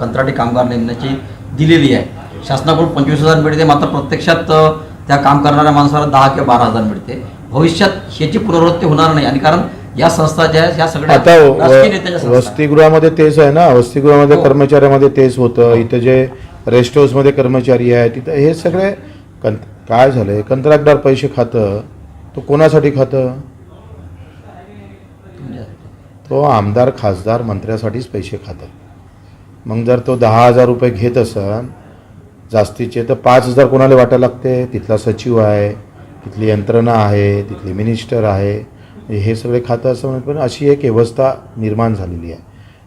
कंत्राटी कामगार नेमण्याची दिलेली आहे. शासनाकडून पंचवीस हजार मिळते मात्र प्रत्यक्षात त्या काम करणाऱ्या माणसाला दहा किंवा बारा हजार मिळते. भविष्यात ह्याची पुनरावृत्ती होणार नाही आणि कारण या संस्था ज्या आहेत, ह्या सगळ्या आहेत. वसतिगृहामध्ये तेच आहे ना? वसतिगृहामध्ये हो. कर्मचाऱ्यामध्ये तेच होतं. इथं जे रेस्ट हाऊसमध्ये कर्मचारी आहे तिथं हे सगळे कं काय झालंय कंत्राटदार पैसे खातं. तो कोणासाठी खातं? तो आमदार खासदार मंत्र्यासाठीच पैसे खातं. मग जर तो दहा हजार रुपये घेत असन जास्तीचे तर पाच हजार कोणाला वाटायला लागते? तिथला सचिव आहे तिथली यंत्रणा आहे तिथली मिनिस्टर आहे. हे सगळे खातं असं म्हणत पण अशी एक व्यवस्था निर्माण झालेली आहे.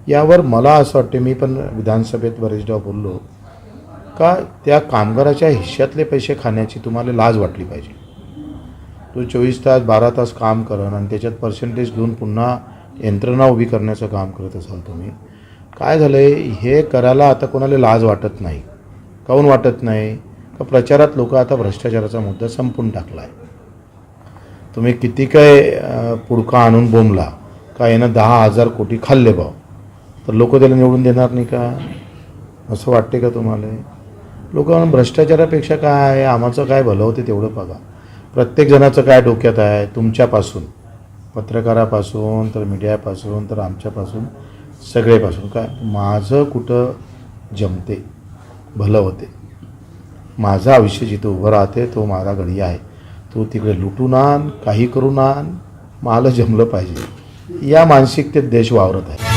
यावर मला असं वाटते मी पण विधानसभेत बरेचदा बोललो का त्या कामगाराच्या हिश्श्यातले पैसे खाण्याची तुम्हाला लाज वाटली पाहिजे. तो चोवीस तास बारा तास काम करण आणि त्याच्यात पर्सेंटेज घेऊन पुन्हा यंत्रणा उभी करण्याचं काम करत असाल तुम्ही काय झालं आहे हे करायला आता कोणाला लाज वाटत नाही. काऊन वाटत नाही? का प्रचारात लोक आता भ्रष्टाचाराचा मुद्दा संपून टाकला आहे तुम्ही किती काय पुडका आणून बोंबला. का यानं दहा हजार कोटी खाल्ले भाव तर लोक त्याला निवडून देणार नाही का? असं वाटते का तुम्हाला? लोक भ्रष्टाचारापेक्षा काय? आहे आम्हाचं काय भलं होते तेवढं बघा. प्रत्येक जणाचं काय डोक्यात आहे? तुमच्यापासून. पत्रकारापासून तर मीडियापासून तर आमच्यापासून. सगळेपासून काय माझं कुठं जमते भलं होते. माझं आयुष्य जिथं उभं राहते तो माझा घडी आहे. तो तिकडे लुटून आण काही करून आण मला जमलं पाहिजे. या मानसिकतेत देश वावरत आहे.